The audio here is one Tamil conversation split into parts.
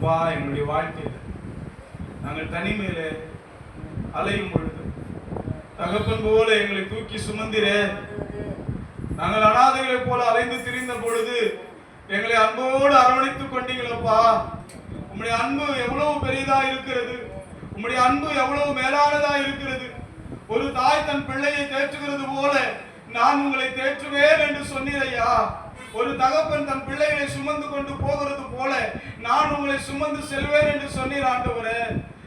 அப்பா எங்களுடைய வாழ்க்கையில் நாங்கள் தனிமையில் அலையும் பொழுது தகப்பன் போல எங்களை தூக்கி சுமந்திரே நாங்கள் அனாதைகளைப் போல அலைந்து திரிந்த பொழுது எங்களை அன்போடு அரவணைத்துக் கொண்டீங்களப்பா உம்முடைய அன்பு எவ்வளவு பெரியதா இருக்கிறது. உம்முடைய அன்பு எவ்வளவு மேலானதா இருக்கிறது. ஒரு தாய் தன் பிள்ளையை தேற்றுகிறது போல நான் உங்களை தேற்றுவேன் என்று சொன்னீரையா ஒரு தகப்பன் தன் பிள்ளைகளை சுமந்து கொண்டு போகிறது போல நான் உங்களை சுமந்து செல்வேன் என்று சொன்னீர் ஆண்டவரே.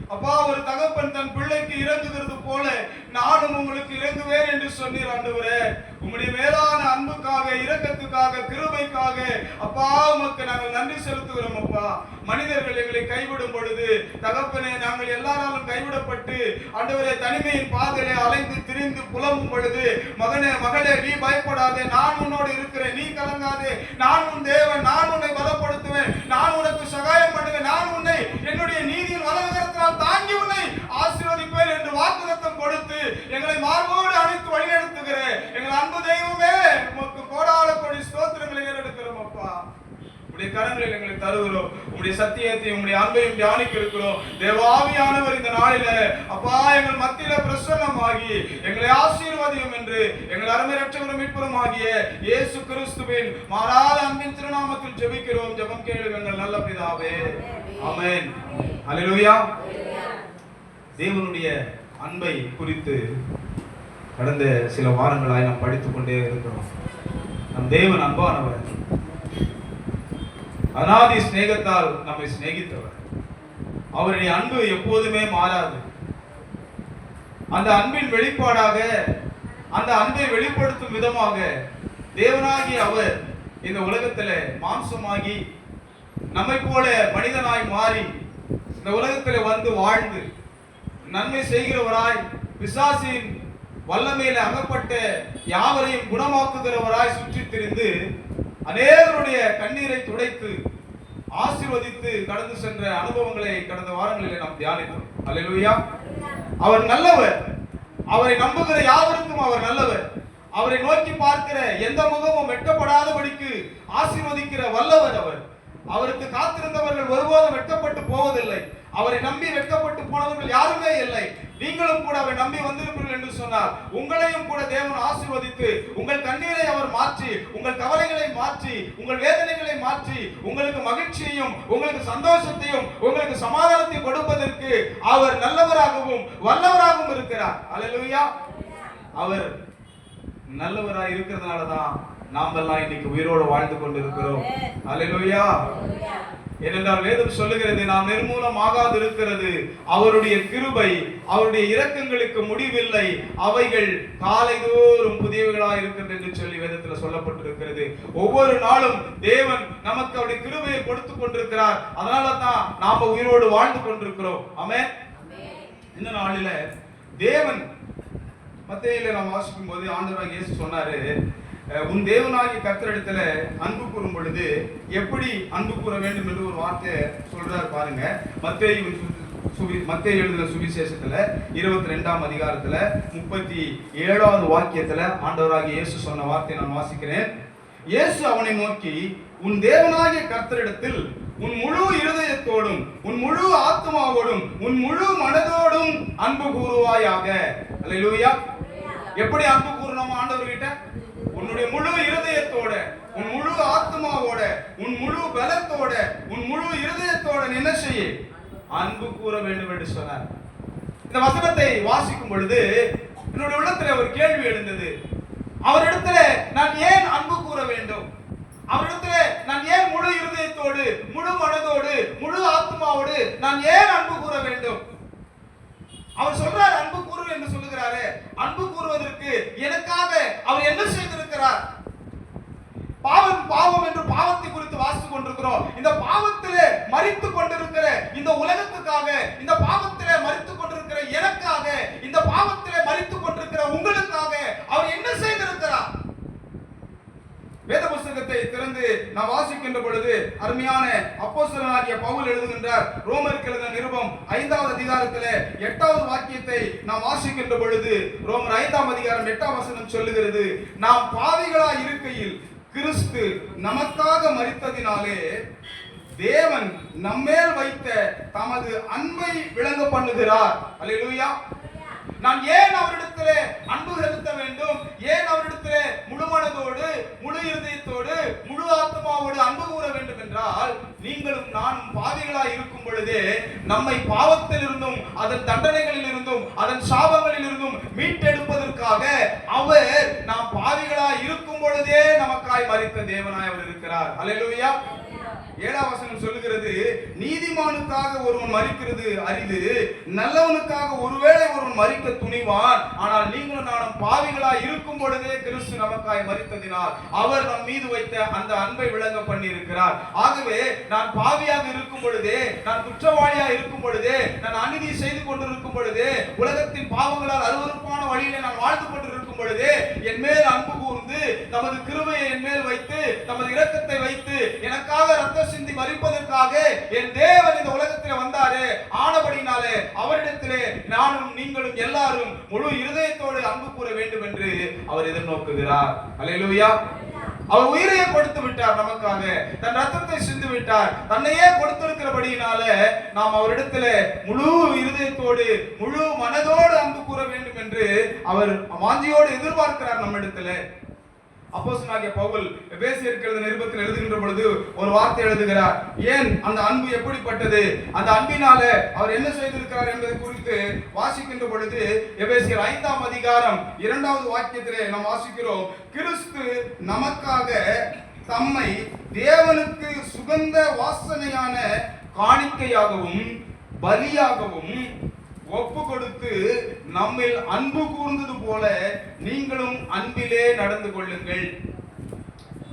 அப்பா ஒரு தகப்பன் தன் பிள்ளைக்கு இறங்குகிறது போல நானும் உங்களுக்கு இறங்குவேன் என்று சொன்னீர் ஆண்டவரே. உம்முடைய மேலான அன்புக்காக இரக்கத்துக்காக கிருபைக்காக. அப்பா உமக்கு நாங்கள் நன்றி செலுத்துகிறோம் அப்பா. மனிதர்கள் எங்களை கைவிடும் பொழுது தகப்பனே நாங்கள் எல்லாராலும் கைவிடப்பட்டு ஆண்டவரே தனிமையின் பாதையிலே அலைந்து திரிந்து புலம்பும் பொழுது மகனே மகளே நீ பயப்படாதே. நான் உன்னோடு இருக்கிறேன். நீ கலங்காதே. நான் உன் தேவன். நான் உன்னை பலப்படுத்துவேன். நான் உனக்கு சகாயம் பண்ணுவேன். நான் உன்னை என்னுடைய நீதியின் வலகரத்தினால் தாங்கி உன்னை ஆசீர்வதிப்பேன் என்று வாக்குத்தத்தம் கொடுத்து எங்களை மார்போடு அழைத்து வழிநடத்துகிற எங்கள் அன்பு தெய்வமே உமக்கு கோடால கோடி ஸ்தோத்திரங்களை ஏறெடுக்கிறோம் அப்பா. உடைய கரங்களில் எங்களை தருகிறோம். உடைய சத்தியத்தையும் உடைய அன்பையும் தியானிக்க இருக்கிறோம். தேவாவியானவர் இந்த நாளில அப்பா எங்கள் மத்தியில பிரசன்னமாகி எங்களை ஆசீர்வாதியும் என்று எங்கள் அருமை ரட்சகரும் மீட்பரும் ஆகிய இயேசு கிறிஸ்துவின் மாறாத அன்பின் திருநாமத்தில் ஜெபிக்கிறோம். ஜெபம் கேளு எங்கள் நல்ல பிதாவே. ஆமென். அல்லேலூயா தேவனுடைய அன்பை குறித்து கடந்த சில வாரங்களாய் நாம் படித்துக் கொண்டே இருக்கிறோம். நம் தேவன் அன்பானவர். அனாதி சிநேகத்தால் நம்மை சிநேகித்தவர். அவருடைய அன்பு எப்போதுமே மாறாது. அந்த அன்பின் வெளிப்பாடாக அந்த அன்பை வெளிப்படுத்தும் விதமாக தேவனாகி அவர் இந்த உலகத்துல மாம்சமாகி நம்மை போல மனிதனாய் மாறி இந்த உலகத்தில் வந்து வாழ்ந்து நன்மை செய்கிறவராய் பிசாசின் வல்லமையில அகப்பட்ட யாவரையும் குணமாக்குகிறவராய் சுற்றித் திரிந்து அநேகருடைய கண்ணீரை துடைத்து ஆசிர்வதித்து கடந்து சென்ற அனுபவங்களை கடந்த வாரங்களிலே நாம் தியானித்தோம். அல்லேலூயா. அவர் நல்லவர். அவரை நம்புகிற யாவருக்கும் அவர் நல்லவர். அவரை நோக்கி பார்க்கிற எந்த முகமும் வெட்டப்படாதபடிக்கு ஆசிர்வதிக்கிற வல்லவர் அவர். அவருக்கு காத்திருந்தவர்கள் ஒருபோதும் வெட்டப்பட்டு போவதில்லை. அவரை நம்பி வெட்டப்பட்டு போனவர் நீங்களும் கூட அவரை நம்பி வந்திருப்பீர்கள் என்று சொன்னார். உங்களையும் கூட தேவன் ஆசீர்வதித்து உங்கள் கண்ணீரை அவர் மாற்றி உங்கள் கவலைகளை மாற்றி உங்கள் வேதனைகளை மாற்றி உங்களுக்கு மகிழ்ச்சியையும் உங்களுக்கு சந்தோஷத்தையும் உங்களுக்கு சமாதானத்தையும் கொடுப்பதற்கு அவர் நல்லவராகவும் வல்லவராகவும் இருக்கிறார். அல்லேலூயா அவர் நல்லவராய் இருக்கிறதுனால தான் நாம் எல்லாம் இன்னைக்கு உயிரோடு வாழ்ந்து கொண்டிருக்கிறோம். அல்லேலூயா ஏனென்றால் வேதம் சொல்லுகிறது நாம் நிர்மூலம் ஆகாது இருக்கிறது அவருடைய கிருபை அவருடைய இரக்கங்களுக்கு முடிவில்லை. அவைகள் காலைதோறும் புதியவைகளாக இருக்கின்றது என்று சொல்லி வேதத்தில் சொல்லப்பட்டிருக்கிறது. ஒவ்வொரு நாளும் தேவன் நமக்கு அவருடைய கிருபையை கொடுத்து கொண்டிருக்கிறார். அதனால தான் நாம உயிரோடு வாழ்ந்து கொண்டிருக்கிறோம். அமே இந்த நாளில தேவன் மத்தியில நாம் வாசிக்கும் போது ஆண்டவராக இயேசு சொன்னாரு உன் தேவனாகிய கர்த்தரிடத்துல அன்பு கூறும் பொழுது எப்படி அன்பு கூற வேண்டும் என்று ஒரு வார்த்தை சொல்றாரு பாருங்க. மத்திய சுவி மத்திய எழுதின சுவிசேஷத்துல இருபத்தி ரெண்டாம் அதிகாரத்துல முப்பத்தி ஏழாவது வாக்கியத்துல ஆண்டவராகிய இயேசு சொன்ன வார்த்தையை நான் வாசிக்கிறேன். இயேசு அவனை நோக்கி உன் தேவனாகிய கர்த்தரிடத்தில் உன் முழு இருதயத்தோடும் உன் முழு ஆத்மாவோடும் உன் முழு மனதோடும் அன்பு கூறுவாயாக. அல்லேலூயா எப்படி அன்பு கூறணும் ஆண்டவர்கிட்ட? உன்னுடைய முழு இருதயத்தோட உன் முழு ஆத்மாவோட உன் முழு பலத்தோட உன் முழு இருதயத்தோட என்ன செய்ய? அன்பு கூற வேண்டும் என்று சொன்னார். இந்த வசனத்தை வாசிக்கும் பொழுது என்னுடைய உள்ளத்துல ஒரு கேள்வி எழுந்தது. அவரிடத்துல நான் ஏன் அன்பு கூற வேண்டும்? அவரிடத்துல நான் ஏன் முழு இருதயத்தோடு முழு மனதோடு முழு ஆத்மாவோடு நான் ஏன் அன்பு கூற வேண்டும்? அவர் சொல்றார் அன்பு கூறு என்று சொல்லுகிறாரு. அன்பு கூறுவதற்கு எனக்காக அவர் என்ன செய்திருக்கிறார்? பாவம் பாவம் என்று பாவத்தை குறித்து வாசித்து கொண்டிருக்கிறோம். இந்த பாவத்திலே மறித்து கொண்டிருக்கிற இந்த உலகத்துக்காக இந்த பாவத்திலே மறித்து கொண்டிருக்கிற எனக்காக இந்த பாவத்திலே மறித்து கொண்டிருக்கிற உங்களுக்காக அவர் என்ன செய்திருக்கிறார் வேத திறந்து நாம் வாசிக்கின்ற பொழுது அருமையான அப்போசனாகிய பவுல் எழுதுகின்றார் ரோமருக்கு எழுதின நிருபம் ஐந்தாவது அதிகாரத்தில் எட்டாவது வாக்கியத்தை நாம் வாசிக்கின்ற பொழுது ரோமர் ஐந்தாம் அதிகாரம் எட்டாம் வசனம் சொல்லுகிறது நாம் பாவிகளாய் இருக்கையில் கிறிஸ்து நமக்காக மறித்ததினாலே தேவன் நம்மேல் வைத்த தமது அன்பை விளங்க பண்ணுகிறார். அல்லேலூயா. நான் ஏன் அவரிடத்திலே அன்பு செலுத்த வேண்டும் ஏன் அவரிடத்திலே முழு மனதோடு முழு இருதயத்தோடு முழு ஆத்மாவோடு அன்பு கூற வேண்டும் என்றால் நீங்களும் நானும் பாவிகளாய் இருக்கும் பொழுதே நம்மை பாவத்தில் இருந்தும் அதன் தண்டனைகளில் இருந்தும் அதன் சாபங்களில் இருந்தும் மீட்டெடுப்பதற்காக அவர் நாம் பாவிகளாய் இருக்கும் பொழுதே நமக்காய் மறித்த தேவனாய் அவர் இருக்கிறார். அல்லேலூயா ஏழாம் வசனம் சொல்லுகிறது நீதிமானுக்காக ஒருவன் மறிக்கிறது அரிது நல்லவனுக்காக ஒருவேளை ஒருவன் மறிக்க துணிவான். ஆனால் நீங்களும் நானும் பாவிகளா இருக்கும் பொழுதே கிறிஸ்து நமக்காய் மறித்ததினால் அவர் நம் மீது வைத்த அந்த அன்பை விளங்க பண்ணி இருக்கிறார் ஆகவே நான் பாவியாக இருக்கும் பொழுதே நான் குற்றவாளியா இருக்கும் பொழுதே நான் அநீதி செய்து கொண்டிருக்கும் பொழுதே உலகத்தின் பாவங்களால் அருவருப்பான வழியிலே நான் வாழ்ந்து கொண்டிருக்கும் பொழுதே என் மேல் அன்பு கூர்ந்து தமது கிருமையை என் மேல் வைத்து தமது இரக்கத்தை வைத்து எனக்காக ரத்த சிந்தி மறிப்பதற்காக என் தேவன் இந்த உலகத்திலே வந்தாரு. ஆனபடினாலே அவரிடத்திலே நானும் நீங்களும் எல்லாரும் முழு இருதயத்தோடு அன்பு கூற வேண்டும் என்று அவர் எதிர்நோக்குகிறார். அலையிலுயா அவர் உயிரையே கொடுத்து விட்டார் நமக்காக. தன் ரத்தத்தை சிந்து விட்டார். தன்னையே கொடுத்திருக்கிறபடியினால நாம் அவரிடத்துல முழு இருதயத்தோடு முழு மனதோடு அன்பு கூற வேண்டும் என்று அவர் வாஞ்சியோடு எதிர்பார்க்கிறார் நம்ம இடத்துல அப்போசனாகிய பவுல் பேசி இருக்கிறது நிருபத்தில் எழுதுகின்ற பொழுது ஒரு வார்த்தை எழுதுகிறார். ஏன் அந்த அன்பு எப்படிப்பட்டது? அந்த அன்பினால அவர் என்ன செய்திருக்கிறார் என்பதை குறித்து வாசிக்கின்ற பொழுது எபேசியர் ஐந்தாம் அதிகாரம் இரண்டாவது வாக்கியத்திலே நாம் வாசிக்கிறோம். கிறிஸ்து நமக்காக தம்மை தேவனுக்கு சுகந்த வாசனையான காணிக்கையாகவும் பலியாகவும் ஒப்பு கொடுத்து நம்மில் அன்பு கூர்ந்தது போல நீங்களும் அன்பிலே நடந்து கொள்ளுங்கள்.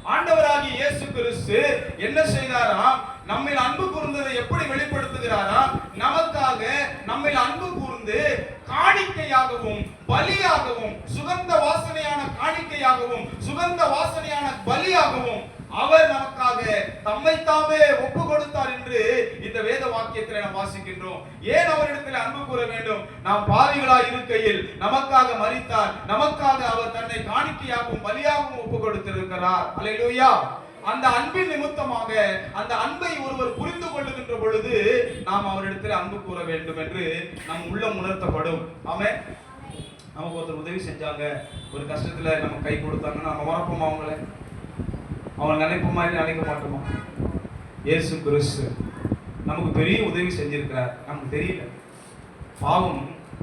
ஆண்டவராகிய இயேசு கிறிஸ்து என்ன செய்தாரா? நம்மில் அன்பு கூர்ந்ததை எப்படி வெளிப்படுத்துகிறாரா? நமக்காக நம்மில் அன்பு கூர்ந்து காணிக்கையாகவும் பலியாகவும் சுகந்த வாசனையான காணிக்கையாகவும் சுகந்த வாசனையான பலியாகவும் அவர் நமக்காக தம்மைத்தாமே ஒப்பு கொடுத்தார் என்று இந்த வேத வாக்கியத்தில் நாம் வாசிக்கின்றோம். ஏன் அவரிடத்தில் அன்பு கூற வேண்டும்? நாம் பாவிகளாய் இருக்கையில் நமக்காக மறித்தார் நமக்காக அவர் தன்னை காணிக்கையாகவும் பலியாகவும் ஒப்பு கொடுத்திருக்கிறார். அலையிலூயா அந்த அன்பின் நிமித்தமாக அந்த அன்பை ஒருவர் புரிந்து கொள்ளுகின்ற பொழுது நாம் அவரிடத்தில் அன்பு கூற வேண்டும் என்று நம் உள்ளம் உணர்த்தப்படும். ஆமே நமக்கு ஒருத்தர் உதவி செஞ்சாங்க. ஒரு கஷ்டத்துல நம்ம கை கொடுத்தாங்கன்னா நம்ம மறப்போம் அவங்கள? அவன் நினைப்ப மாதிரி நினைக்க மாட்டோமா? இயேசு கிறிஸ்து நமக்கு பெரிய உதவி செஞ்சிருக்கிறார். நமக்கு தெரியல. பாவம்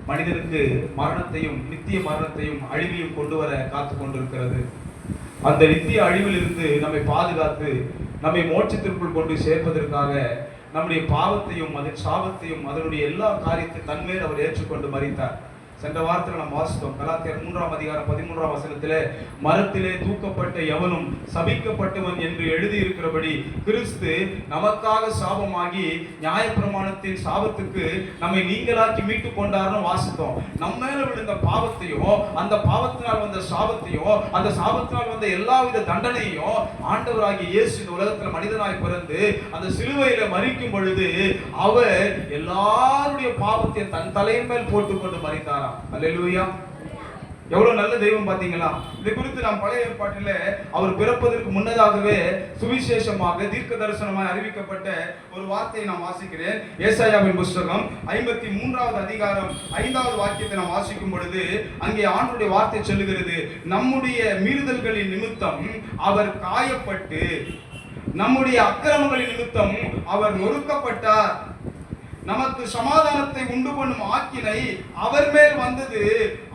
மனிதனுக்கு மரணத்தையும் நித்திய மரணத்தையும் அழிவையும் கொண்டு வர காத்து கொண்டிருக்கிறது. அந்த நித்திய அழிவிலிருந்து நம்மை பாதுகாத்து நம்மை மோட்சத்திற்குள் கொண்டு சேர்ப்பதற்காக நம்முடைய பாவத்தையும் அதன் சாபத்தையும் அதனுடைய எல்லா காரியத்தை தன்மேல் அவர் ஏற்றுக்கொண்டு மறித்தார். சென்ற வாரத்தில் நாம் வாசித்தோம். கலாத்தியர் மூன்றாம் அதிகாரம் பதிமூன்றாம் வசனத்திலே மரத்திலே தூக்கப்பட்ட எவனும் சபிக்கப்பட்டவன் என்று எழுதியிருக்கிறபடி கிறிஸ்து நமக்காக சாபமாகி நியாயப்பிரமாணத்தின் சாபத்துக்கு நம்மை நீங்களாக்கி மீட்டு கொண்டார்னு வாசித்தோம். நம்ம மேல விழுந்த பாவத்தையும் அந்த பாவத்தினால் வந்த சாபத்தையும் அந்த சாபத்தினால் வந்த எல்லாவித தண்டனையும் ஆண்டவராகிய இயேசு இந்த உலகத்தில் மனிதனாய் பிறந்து அந்த சிலுவையில மறிக்கும் பொழுது அவர் எல்லாருடைய பாவத்தையும் தன் தலையின் மேல் போட்டுக்கொண்டு மறித்தாராம் அல்லா எவ்வளவு நல்ல தெய்வம் பாத்தீங்களா இது குறித்து நாம் பழைய ஏற்பாட்டில் அவர் பிறப்பதற்கு முன்னதாகவே சுவிசேஷமாக தீர்க்க தரிசனமாய் அறிவிக்கப்பட்ட ஒரு வார்த்தையை நான் வாசிக்கிறேன். ஏசாயாவின் புஸ்தகம் ஐம்பத்தி மூன்றாவது அதிகாரம் ஐந்தாவது வாக்கியத்தை நாம் வாசிக்கும் பொழுது அங்கே ஆண்டுடைய வார்த்தை சொல்லுகிறது நம்முடைய மீறுதல்களின் நிமித்தம் அவர் காயப்பட்டு நம்முடைய அக்கிரமங்களின் நிமித்தம் அவர் நொறுக்கப்பட்டார். நமக்கு சமாதானத்தை உண்டு பண்ணும் ஆக்கினை அவர் மேல் வந்தது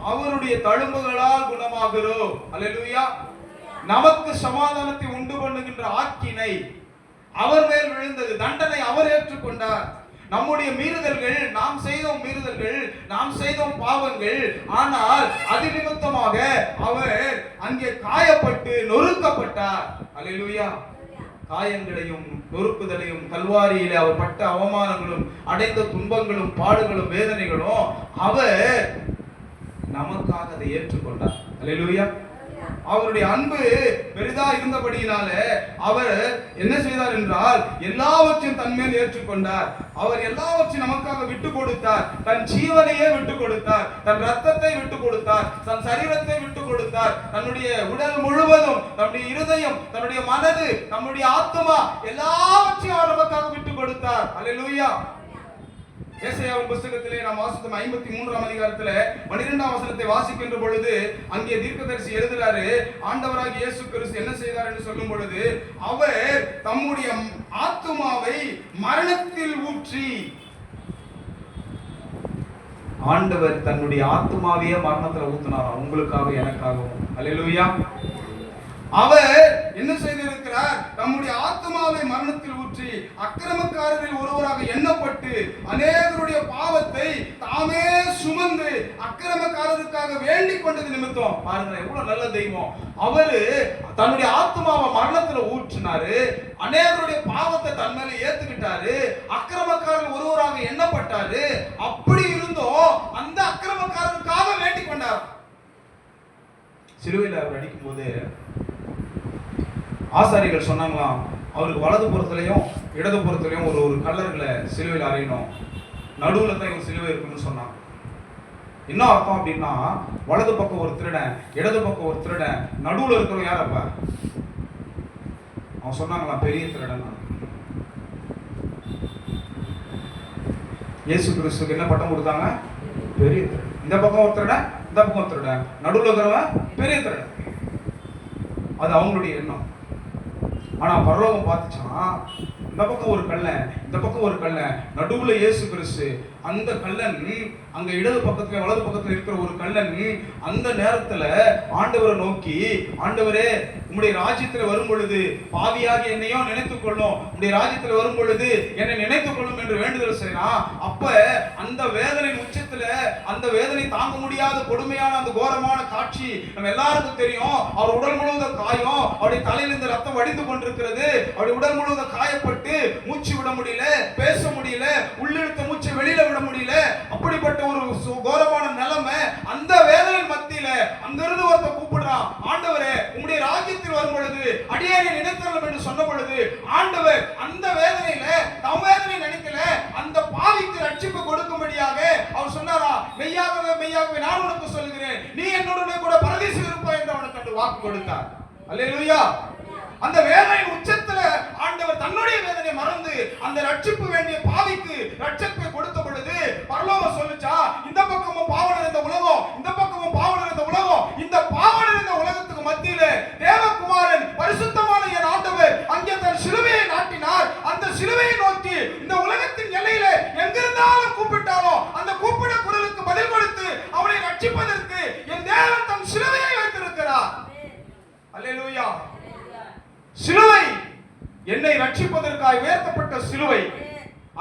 அவருடைய தழும்புகளால் குணமாகிறோம் அல்லேலூயா. நமக்கு சமாதானத்தை உண்டு பண்ணுகின்ற ஆக்கினை அவர் மேல் விழுந்தது. தண்டனை அவர் ஏற்றுக்கொண்டார். நம்முடைய மீறுதல்கள் நாம் செய்தோம் மீறுதல்கள் நாம் செய்தோம் பாவங்கள் ஆனால் அது நிமித்தமாக அவர் அங்கே காயப்பட்டு நொறுக்கப்பட்டார். அல்லேலூயா. காயங்களையும் நொறுக்குதலையும் கல்வாரியில அவர் பட்ட அவமானங்களும் அடைந்த துன்பங்களும் பாடுகளும் வேதனைகளும் அவர் நமக்காக அதை ஏற்றுக்கொண்டார். அல்லேலூயா. அவருடைய அன்பு பெரிதா இருந்தபடியினால அவர் என்ன செய்தார் என்றால் எல்லாவற்றையும் தன்மேல் ஏற்றுக்கொண்டார். அவர் எல்லாவற்றையும் நமக்காக விட்டு கொடுத்தார். தன் ஜீவனையே விட்டு கொடுத்தார். தன் ரத்தத்தை விட்டு கொடுத்தார். தன் சரீரத்தை விட்டு கொடுத்தார். தன்னுடைய உடல் முழுவதும் தன்னுடைய இருதயம் தன்னுடைய மனது நம்முடைய ஆத்மா எல்லாவற்றையும் அவர் நமக்காக விட்டு கொடுத்தார். அல்லேலூயா ஏசையாவின் புஸ்தகத்திலே நாம் வாசித்தோம் ஐம்பத்தி மூன்றாம் அதிகாரத்துல பனிரெண்டாம் வசனத்தை வாசிக்கின்ற பொழுது அங்கே தீர்க்கதரிசி எழுதுறாரு ஆண்டவராக இயேசு கிறிஸ்து என்ன செய்தார் என்று சொல்லும் பொழுது அவர் தம்முடைய ஆத்துமாவை மரணத்தில் ஊற்றி ஆண்டவர் தன்னுடைய ஆத்துமாவையே மரணத்துல ஊத்தினாராம் உங்களுக்காக எனக்காகவும். அல்லேலூயா அவர் என்ன செய்திருக்கிறார்? நம்முடைய ஆத்மாவை மரணத்தில் ஊற்றி அக்கிரமக்காரரில் ஒருவராக எண்ணப்பட்டு அநேகருடைய பாவத்தை தாமே சுமந்து அக்கிரமக்காரருக்காக வேண்டிக் கொண்டது நிமித்தம். பாருங்க எவ்வளவு நல்ல தெய்வம். அவரு தன்னுடைய ஆத்மாவை மரணத்துல ஊற்றினாரு. அநேகருடைய பாவத்தை தன் மேல ஏத்துக்கிட்டாரு. அக்கிரமக்காரர் ஒருவராக எண்ணப்பட்டாரு. அப்படி இருந்தும் அந்த அக்கிரமக்காரருக்காக வேண்டிக் கொண்டார். சிலுவையில் அவர் அடிக்கும் போது ஆசாரிகள் சொன்னாங்களாம் அவருக்கு வலது புறத்துலையும் இடது புறத்துலையும் ஒரு ஒரு கல்லர்களை சிலுவையில் அறையணும். நடுவில் தான் இவங்க சிலுவை இருக்குன்னு சொன்னாங்க. என்ன அர்த்தம் அப்படின்னா வலது பக்கம் ஒரு திருடன் இடது பக்கம் ஒரு திருடன் நடுவில் இருக்கிறவன் யார் அவன் சொன்னாங்களாம் பெரிய திருடன் நான். இயேசு கிறிஸ்துக்கு என்ன பட்டம் கொடுத்தாங்க? பெரிய திருடன். இந்த பக்கம் ஒரு திருடன் இந்த பக்கம் ஒரு திருடன். நடுவில் இருக்கிறவன் பெரிய திருடன். அது அவங்களுடைய எண்ணம். ஆனா பரலோகம் பார்த்துச்சான் இந்த பக்கம் ஒரு கல்லை இந்த பக்கம் ஒரு கல்லன் நடுவுல இயேசு கிறிஸ்து. அந்த கல்லன் அங்க இடது பக்கத்துல வலது பக்கத்துல இருக்கிற ஒரு கல்லன் அந்த நேரத்துல ஆண்டவரை நோக்கி ஆண்டவரே உம்முடைய ராஜ்யத்துல வரும் பொழுது பாவியாக என்னையோ நினைத்துக் கொள்ளும் உடைய ராஜ்யத்துல வரும் பொழுது என்னை நினைத்துக் கொள்ளும் என்று வேண்டுதல் செய்யலாம் அப்ப அந்த வேதனை உச்சத்துல அந்த வேதனை தாங்க முடியாத கொடுமையான அந்த கோரமான காட்சி நம்ம எல்லாருக்கும் தெரியும். அவர் உடல் முழுவதும் காயம். அவருடைய தலையில இந்த ரத்தம் வடிந்து கொண்டிருக்கிறது. அவருடைய உடல் முழுவதும் காயப்பட்டு மூச்சு விட முடியல. பேச முடியல உள்ளிழுத்த மூச்சு வெளியில விட முடியல அப்படிப்பட்ட ஒரு கோரமான நிலைமை அந்த வேதனை மத்தியில அங்கிருந்து ஒருத்தன் கூப்பிடுறான் ஆண்டவரே உங்களுடைய ராஜ்யத்தில் வரும் பொழுது அடியாரை நினைத்தரலாம் என்று சொன்ன பொழுது ஆண்டவர் அந்த வேதனையில தம் வேதனை நினைக்கல அந்த பாவிக்கு ரட்சிப்பு கொடுக்கும்படியாக அவர் சொன்னாரா மெய்யாகவே மெய்யாகவே நான் உனக்கு சொல்கிறேன் நீ என்னுடனே கூட பரதேசில் இருப்பாய் என்று அவனுக்கு வாக்கு கொடுத்தார். அல்லேலூயா. அந்த வேதனை ரட்சிப்பு வேண்டிய பாவிக்கு ரட்சிப்பை கொடுத்த பொழுது பரலோகம் சொல்லுச்சா இந்த பக்கமும் பாவம் நிறைந்த உலகம் இந்த பக்கமும் பாவம் நிறைந்த உலகம் இந்த பாவம் நிறைந்த உலகத்துக்கு மத்தியில தேவகுமாரன் பரிசுத்தமான என் ஆண்டவர் அங்கே தன் சிலுவையை நாட்டினார். அந்த சிலுவையை நோக்கி இந்த உலகத்தின் எல்லையில எங்கிருந்தாலும் கூப்பிட்டாலும் அந்த கூப்பிட குரலுக்கு பதில் கொடுத்து அவனை ரட்சிப்பதற்கு என் தேவன் தன் சிலுவையை வைத்திருக்கிறார். அல்லேலூயா. சிலுவை என்னை ரட்சிப்பதற்காக உயர்த்தப்பட்ட சிலுவை.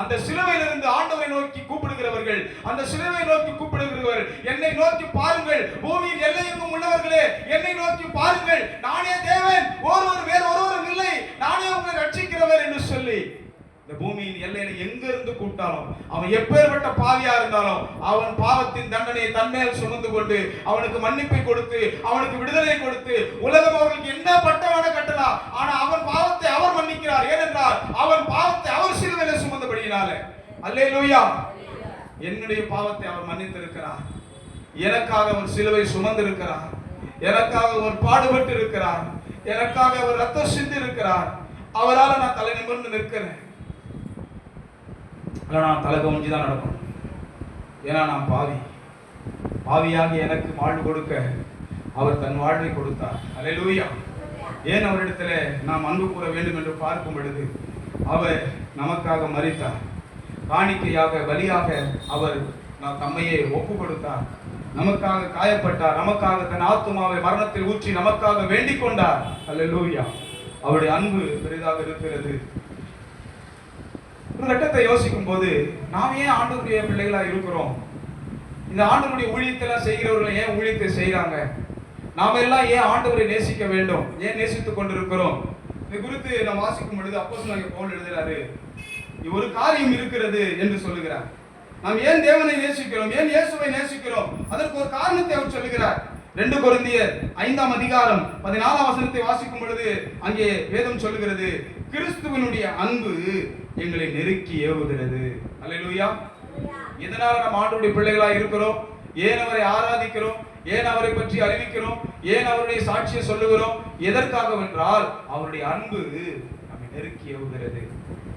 அந்த சிலுவையிலிருந்து ஆண்டவரை நோக்கி கூப்பிடுகிறவர்கள் அந்த சிலுவை நோக்கி கூப்பிடுகிறவர்கள் என்னை நோக்கி பாருங்கள். பூமியின் எல்லையெங்கும் உள்ளவர்களே என்னை நோக்கி பாருங்கள். நானே தேவன் ஒருவர் வேறு ஒருவரும் இல்லை. நானே உங்களை ரட்சிக்கிறவர் என்று சொல்லி. இந்த பூமியின் எல்லையில எங்க இருந்து கூப்பிட்டாலும் அவன் எப்பேற்பட்ட பாவியா இருந்தாலும் அவன் பாவத்தின் தண்டனையை தன்மேல் சுமந்து கொண்டு அவனுக்கு மன்னிப்பை கொடுத்து அவனுக்கு விடுதலை கொடுத்து உலகம் அவர்களுக்கு என்ன பட்டவன கட்டலாம் ஆனா அவன் அல்லேலூயா. என்னுடைய பாவத்தை அவர் மன்னித்திருக்கிறார். எனக்காக அவர் சிலுவை சுமந்திருக்கிறார். எனக்காக அவர் பாடுபட்டு இருக்கிறார் எனக்காக அவர் ரத்தம் சிந்தி இருக்கிறார் அவரால் நான் தலை நிமிர்ந்து நிற்கிறேன். நான் தலை கவனிச்சு தான் நடக்கணும். ஏன்னா நான் பாவி. பாவியாக எனக்கு வாழ்வு கொடுக்க அவர் தன் வாழ்வை கொடுத்தார். அல்லேலூயா. ஏன் அவரிடத்துல நாம் அன்பு கூற வேண்டும் என்று பார்க்கும் பொழுது அவர் நமக்காக மறித்தார் காணிக்கையாக பலியாக அவர் நாம் தம்மையே ஒப்பு கொடுத்தார் நமக்காக காயப்பட்டார். நமக்காக தன் ஆத்துமாவை மரணத்தில் ஊற்றி நமக்காக வேண்டிக் கொண்டார். அல்லூயா அவருடைய அன்பு பெரிதாக இருக்கிறது. ஒரு கட்டத்தை யோசிக்கும் போது நாம் ஏன் ஆண்டுக்குரிய பிள்ளைகளா இருக்கிறோம்? இந்த ஆண்டுடைய ஊழியத்தெல்லாம் செய்கிறவர்கள் ஏன் ஊழியத்தை செய்கிறாங்க? நாம எல்லாம் ஏன் ஆண்டவரை நேசிக்க வேண்டும்? ஏன் நேசித்துக் கொண்டிருக்கிறோம்? இது குறித்து நான் வாசிக்கும் பொழுது அப்போ அப்போஸ்தலனாகிய போல் எழுதுறாரு ஒரு காரியம் இருக்கிறது என்று சொல்லுகிறார். நாம் ஏன் தேவனை நேசிக்கிறோம்? ஏன் இயேசுவை நேசிக்கிறோம்? அதற்கு ஒரு காரணத்தை அவர் சொல்லுகிறார். ரெண்டு கொரிந்தியர் ஐந்தாம் அதிகாரம் பதினாலாம் வசனத்தை வாசிக்கும் பொழுது அங்கே வேதம் சொல்லுகிறது கிறிஸ்துவனுடைய அன்பு எங்களை நெருக்கி ஏவுகிறது அல்லா இதனால நம்ம ஆண்டுடைய பிள்ளைகளா இருக்கிறோம்? ஏன் அவரை ஆராதிக்கிறோம்? ஏன் அவரை பற்றி அறிவிக்கிறோம்? ஏன் அவருடைய சாட்சியை சொல்லுகிறோம்? எதற்காக என்றால் அவருடைய அன்பு நம்மை நெருக்கி ஏவுகிறது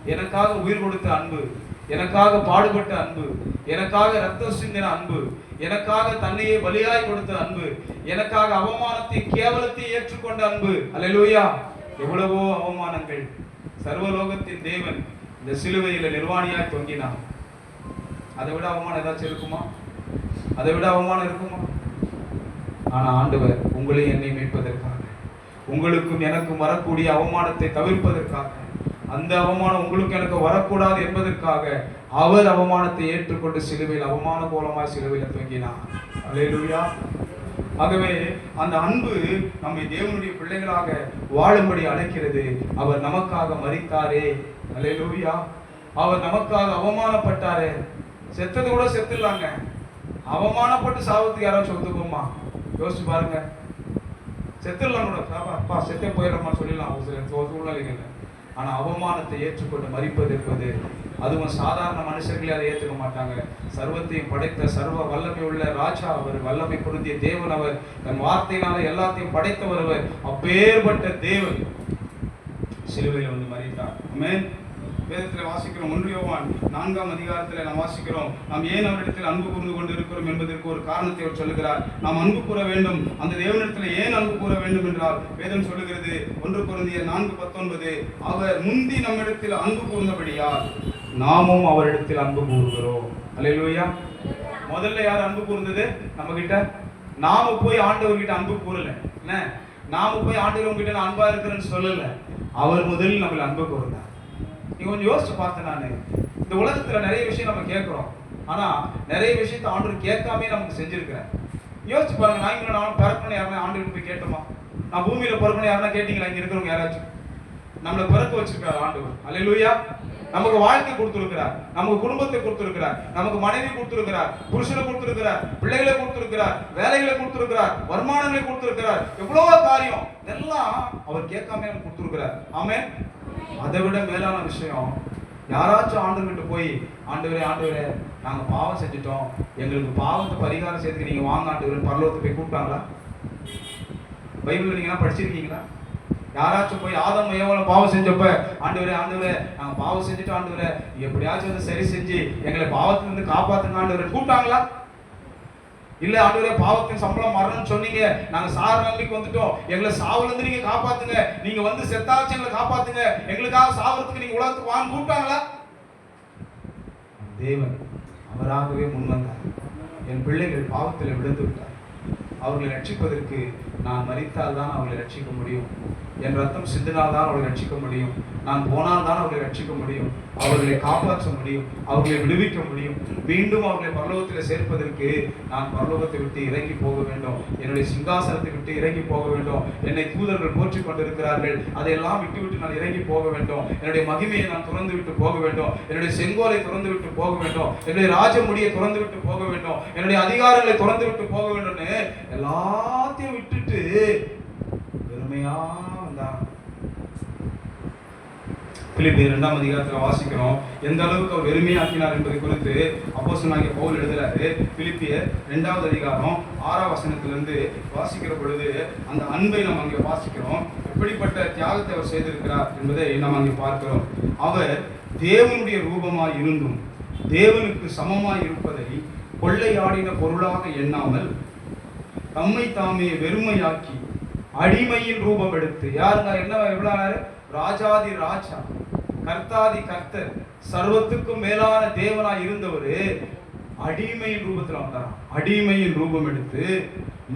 எனக்காக உயிர் கொடுத்த அன்பு எனக்காக பாடுபட்ட அன்பு எனக்காக ரத்தம் சிந்தின அன்பு எனக்காக தன்னையே பலியாய் கொடுத்த அன்பு எனக்காக அவமானத்தை கேவலத்தை ஏற்றுக்கொண்ட அன்பு. அல்லேலூயா. எவ்வளவோ அவமானங்கள். சர்வலோகத்தின் தேவன் இந்த சிலுவையில நிர்வாணியாய் தொங்கினான் அதை விட அவமானம் ஏதாச்சும் இருக்குமா? அதை விட அவமானம் இருக்குமா? ஆனா ஆண்டவர் உங்களை என்னை மீட்பதற்காக உங்களுக்கும் எனக்கும் வரக்கூடிய அவமானத்தை தவிர்ப்பதற்காக அந்த அவமானம் உங்களுக்கு எனக்கு வரக்கூடாது என்பதற்காக அவர் அவமானத்தை ஏற்றுக்கொண்டு சிலுவையில் அவமான கோலமாய் சிலுவையில் தொங்கினார். அல்லேலூயா. ஆகவே அந்த அன்பு நம்மை தேவனுடைய பிள்ளைகளாக வாழும்படி அழைக்கிறது. அவர் நமக்காக மரித்தாரே. அல்லேலூயா. அவர் நமக்காக அவமானப்பட்டாரே. செத்தது கூட செத்துடலாங்க. அவமானப்பட்டு சாவத்துக்கு யாராச்சும் ஒத்துக்குமா? யோசிச்சு பாருங்க. செத்துடலாம் கூட. அப்பா செத்தே போயிடலாமா சொல்லிடலாம். ஒரு சில சூ- ஆனா அவமானத்தை ஏற்றுக்கொண்டு மறிப்பது என்பது அதுவும் சாதாரண மனுஷர்களே அதை ஏற்றுக்க மாட்டாங்க. சர்வத்தையும் படைத்த சர்வ வல்லமை உள்ள ராஜா அவர் வல்லமை பொருந்திய தேவன் அவர் தன் வார்த்தையினால எல்லாத்தையும் படைத்தவர் அவர் அப்பேற்பட்ட தேவன். சிலுவையில் வந்து மறித்தார். ஆமென். வேதத்தில் வாசிக்கிறோம். ஒன்று யோவான் நான்காம் அதிகாரத்தில் நாம் வாசிக்கிறோம். நாம் ஏன் அவரிடத்தில் அன்பு கூர்ந்து கொண்டு இருக்கிறோம் என்பதற்கு ஒரு காரணத்தை அவர் சொல்லுகிறார். நாம் அன்பு கூற வேண்டும். அந்த தேவனிடத்தில் ஏன் அன்பு கூற வேண்டும் என்றால் வேதம் சொல்லுகிறது. ஒன்று குழந்தைய நான்கு பத்தொன்பது அவர் முந்தி நம்மிடத்தில் அன்பு கூர்ந்தபடியால் நாமும் அவரிடத்தில் அன்பு கூறுகிறோம். அல்லேலூயா முதல்ல யார் அன்பு கூர்ந்தது? நம்ம கிட்ட நாம போய் ஆண்டவர்கிட்ட அன்பு கூறல. என்ன? நாம போய் ஆண்டவர் கிட்ட நான் அன்பா இருக்கிறேன்னு சொல்லல. அவர் முதலில் நம்மளை அன்பு கூர்ந்தார் நீங்க கொஞ்சம் யோசிச்சு பார்த்தேன் நானு இந்த உலகத்துல நிறைய விஷயம் நம்ம கேட்குறோம். ஆனா நிறைய விஷயத்தை ஆண்டு கேட்காமே நமக்கு செஞ்சுருக்கிறேன் யோசிச்சு பாருங்க நான் இங்க நான் பிறக்கணும் யாருன்னா ஆண்டு போய் கேட்டோமா? நான் பூமியில பிறக்கணும் யாருன்னா கேட்டீங்களா? இங்க இருக்கிறவங்க யாராச்சும்? நம்மளை பிறக்க வச்சிருக்காரு ஆண்டவர். அல்லேலூயா நமக்கு வாழ்க்கை கொடுத்துருக்கிறார். நமக்கு குடும்பத்தை கொடுத்துருக்கிறார். நமக்கு மனைவி கொடுத்துருக்கிறார். புருஷனை கொடுத்துருக்கிறார். பிள்ளைகளை கொடுத்துருக்கிறார். வேலைகளை கொடுத்துருக்கிறார். வருமானங்களை கொடுத்துருக்கிறார். எவ்வளவோ காரியம். இதெல்லாம் அவர் கேட்காம கொடுத்துருக்கிறார். ஆமே அதை விட மேலான விஷயம் யாராச்சும் ஆண்டவர்கிட்ட போய் ஆண்டவரே ஆண்டவரே நாங்க பாவம் செஞ்சுட்டோம். எங்களுக்கு பாவத்தை பரிகாரம் செய்யறதுக்கு நீங்கள் வாங்க ஆண்டவர். பரலோகத்தை போய் கூப்பிட்டாங்களா? பைபிள் நீங்க படிச்சிருக்கீங்களா? யாராச்சும் போய் ஆதம் ஏவலம் பாவம் செஞ்சப்ப? ஆண்டவரே ஆண்டவரே நாங்க பாவம் செஞ்சுட்டோம் ஆண்டவரே. எப்படியாச்சும் வந்து சரி செஞ்சு எங்களை பாவத்துல காப்பாற்றுங்க ஆண்டவரை. கூப்பிட்டாங்களா? இல்ல ஆண்டவரே பாவத்தின் சம்பளம் மரணம்னு சொன்னீங்க. நாங்க சார நம்பிக்கை வந்துட்டோம். எங்களை சாவுல இருந்து நீங்க காப்பாத்துங்க. நீங்க வந்து செத்தாச்சு எங்களை காப்பாத்துங்க. எங்களுக்காக சாவறதுக்கு நீங்க உலகத்துக்கு வாங்க கூப்பிட்டாங்களா? தேவன் அவராகவே முன்வந்தார் என் பிள்ளைகள் பாவத்தில் விழுந்து விட்டார். அவர்களை ரட்சிப்பதற்கு நான் மறித்தால் தான் அவளை ரட்சிக்க முடியும். என் ரத்தம் சிந்தினால் தான் அவளை ரட்சிக்க முடியும். நான் போனால் தான் அவளை ரட்சிக்க முடியும். அவர்களை காப்பாற்ற முடியும். அவர்களை விடுவிக்க முடியும். மீண்டும் அவர்களை பரலோகத்தில் சேர்ப்பதற்கு நான் பரலோகத்தை விட்டு இறங்கி போக வேண்டும். என்னுடைய சிங்காசனத்தை விட்டு இறங்கி போக வேண்டும். என்னை தூதர்கள் போற்றி கொண்டிருக்கிறார்கள். அதையெல்லாம் விட்டு விட்டு நான் இறங்கி போக வேண்டும். என்னுடைய மகிமையை நான் துறந்து விட்டு போக வேண்டும். என்னுடைய செங்கோலை துறந்து விட்டு போக வேண்டும். என்னுடைய ராஜமுடியை துறந்து விட்டு போக வேண்டும். என்னுடைய அதிகாரங்களை துறந்து விட்டு போக வேண்டும்னு எல்லாத்தையும் விட்டு விட்டு பெருமையா வந்தான் இரண்டாம் அதிகாரத்தில் வாசிக்கிறோம். எந்த அளவுக்கு அவர் வெறுமையாக்கினார் என்பதை குறித்து அப்போ சொன்னாங்க பவுல் எழுதுறாரு பிலிப்பிய இரண்டாவது அதிகாரம் ஆறாம் வசனத்திலிருந்து வாசிக்கிற பொழுது அந்த அன்பை நம்ம அங்கே வாசிக்கிறோம். எப்படிப்பட்ட தியாகத்தை அவர் செய்திருக்கிறார் என்பதை நாம் அங்கே பார்க்கிறோம். அவர் தேவனுடைய ரூபமாய் இருந்தும் தேவனுக்கு சமமாய் இருப்பதை கொள்ளையாடின பொருளாக எண்ணாமல் தம்மை தாமே வெறுமையாக்கி அடிமையின் ரூபம் எடுத்து யாருங்க என்ன எவ்வளவு ராஜாதி ராஜா கர்த்தாதி கர்த்தர் சர்வத்துக்கும் மேலான தேவனா இருந்தவர். அடிமையின் ரூபத்தில் வந்தார்? அடிமையின் ரூபம் எடுத்து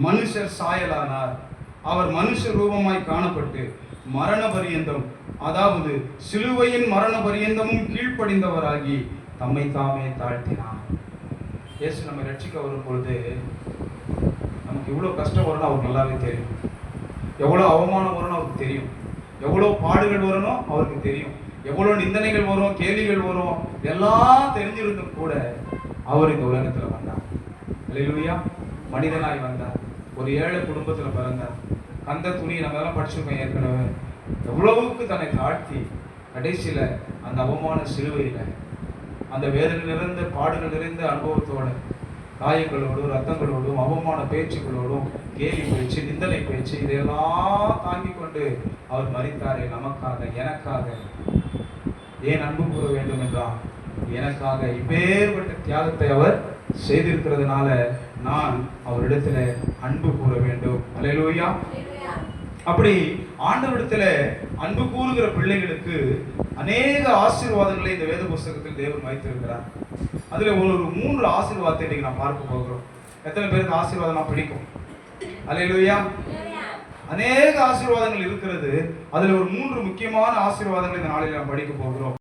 மனுஷர் சாயலானார். அவர் மனுஷ ரூபமாய் காணப்பட்டு மரண பரியந்தம் அதாவது சிலுவையின் மரண பரியந்தமும் கீழ்ப்படிந்தவராகி தம்மை தாமே தாழ்த்தினார். இயேசு நம்ம ரட்சிக்க வரும் பொழுது எவ்வளோ இவ்வளோ கஷ்டம் வரும்னு அவருக்கு நல்லாவே தெரியும். எவ்வளோ அவமானம் வரும்னு அவருக்கு தெரியும். எவ்வளோ பாடுகள் வரணும் அவருக்கு தெரியும். எவ்வளோ நிந்தனைகள் வரும் கேள்விகள் வரும் எல்லாம் தெரிஞ்சிருந்தும் கூட அவர் இந்த உலகத்தில் வந்தார். அல்லேலூயா மனிதனாய் வந்தார். ஒரு ஏழை குடும்பத்தில் பிறந்தார். கந்த துணி நம்ம எல்லாம் படிச்சிருக்கோம் ஏற்கனவே. எவ்வளவுக்கு தன்னை தாழ்த்தி கடைசியில் அந்த அவமான சிலுவையில் அந்த வேதனை நிறைந்த பாடுகள் நிறைந்த அனுபவத்தோட காயங்களோடும் ரத்தங்களோடும் அவமான பேச்சுகளோடும் கேலி பேச்சு நிந்தனை பேச்சு இதையெல்லாம் தாங்கி கொண்டு அவர் மறித்தாரே நமக்காக எனக்காக. ஏன் அன்பு கூற வேண்டும் என்றால் எனக்காக இப்பேற்பட்ட தியாகத்தை அவர் செய்திருக்கிறதுனால நான் அவரிடத்துல அன்பு கூற வேண்டும். அல்லேலூயா. அப்படி ஆண்டவிடத்தில் அன்பு கூறுகிற பிள்ளைகளுக்கு அநேக ஆசீர்வாதங்களை இந்த வேத புஸ்தகத்தில் தேவன் வைத்திருக்கிறார் அதில் ஒரு ஒரு மூன்று ஆசீர்வாதத்தை இன்னைக்கு நான் பார்க்க போகிறோம். எத்தனை பேருக்கு ஆசீர்வாதம் பிடிக்கும்? அலையிலுயா அநேக ஆசீர்வாதங்கள் இருக்கிறது. அதில் ஒரு மூன்று முக்கியமான ஆசீர்வாதங்களை இந்த நாளில் நாம் படிக்க போகிறோம்.